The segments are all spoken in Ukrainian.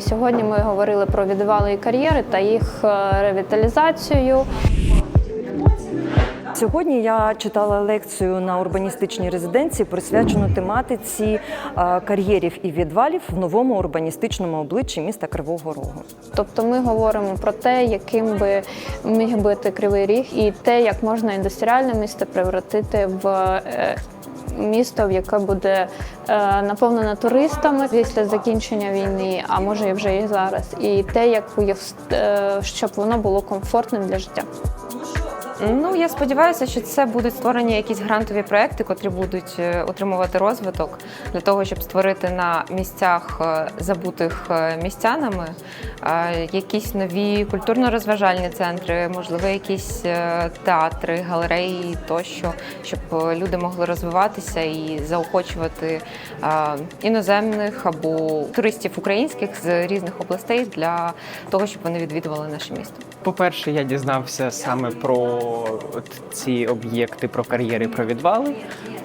Сьогодні ми говорили про відвали і кар'єри та їх е, ревіталізацію. Сьогодні я читала лекцію на урбаністичній резиденції, присвячену тематиці е, кар'єрів і відвалів в новому урбаністичному обличчі міста Кривого Рогу. Тобто ми говоримо про те, яким би міг бути кривий ріг, і те, як можна індустріальне місто превратити в е, місто, в яке буде е, наповнене туристами після закінчення війни, а може і вже і зараз, і те, як е, щоб воно було комфортним для життя. Ну я сподіваюся, що це будуть створені якісь грантові проекти, котрі будуть е, отримувати розвиток для того, щоб створити на місцях е, забутих е, містянами якісь нові культурно-розважальні центри, можливо, якісь театри, галереї тощо, щоб люди могли розвиватися і заохочувати іноземних або туристів українських з різних областей для того, щоб вони відвідували наше місто. По-перше, я дізнався саме про ці об'єкти, про кар'єри, про відвали,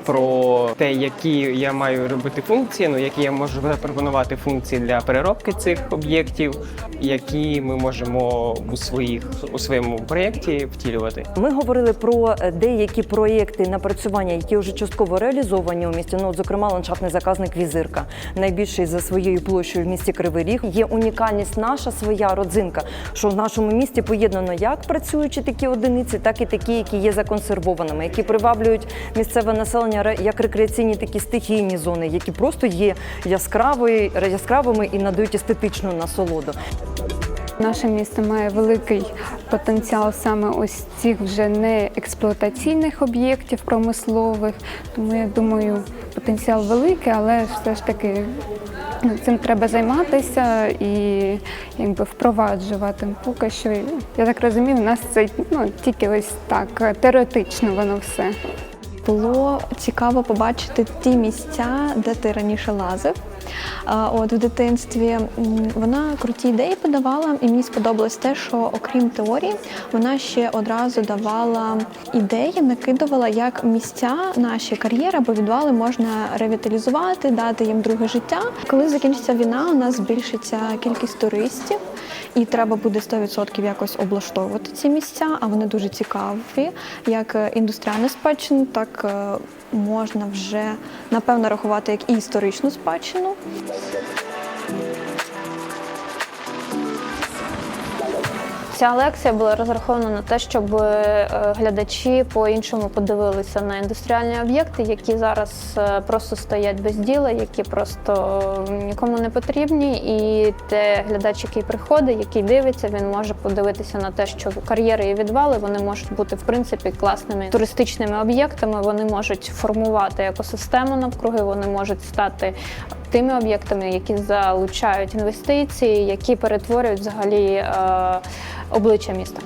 про те, які я маю робити функції, ну які я можу запропонувати функції для переробки цих об'єктів, які ми можемо у своїх у своєму проєкті втілювати. Ми говорили про деякі проєкти напрацювання, які вже частково реалізовані у місті. Ну, зокрема, ландшафтний заказник Візирка, найбільший за своєю площею в місті Кривий Ріг. Є унікальність наша своя родзинка, що в нашому місті поєднано як працюючі такі одиниці, так і такі, які є законсервованими, які приваблюють місцеве населення як рекреаційні такі стихійні зони, які просто є яскравої, яскравими і надають естетичну насолоду. Наше місто має великий потенціал саме ось цих вже не експлуатаційних об'єктів промислових. Тому я думаю, потенціал великий, але все ж таки ну, цим треба займатися і якби впроваджувати. Поки що, я так розумію, у нас це ну, тільки ось так, теоретично воно все. Було цікаво побачити ті місця, де ти раніше лазив. От в дитинстві вона круті ідеї подавала, і мені сподобалось те, що окрім теорії, вона ще одразу давала ідеї, накидувала, як місця наші кар'єри або відвали можна ревіталізувати, дати їм друге життя. Коли закінчиться війна, у нас збільшиться кількість туристів, і треба буде 100% якось облаштовувати ці місця, а вони дуже цікаві, як індустріальну спадщину, так е, можна вже напевно рахувати як і історичну спадщину. Ця лекція була розрахована на те, щоб е, глядачі по-іншому подивилися на індустріальні об'єкти, які зараз е, просто стоять без діла, які просто нікому не потрібні. І те глядач, який приходить, який дивиться, він може подивитися на те, що кар'єри і відвали вони можуть бути в принципі класними туристичними об'єктами. Вони можуть формувати екосистему навкруги, вони можуть стати тими об'єктами, які залучають інвестиції, які перетворюють взагалі е, обличчя міста.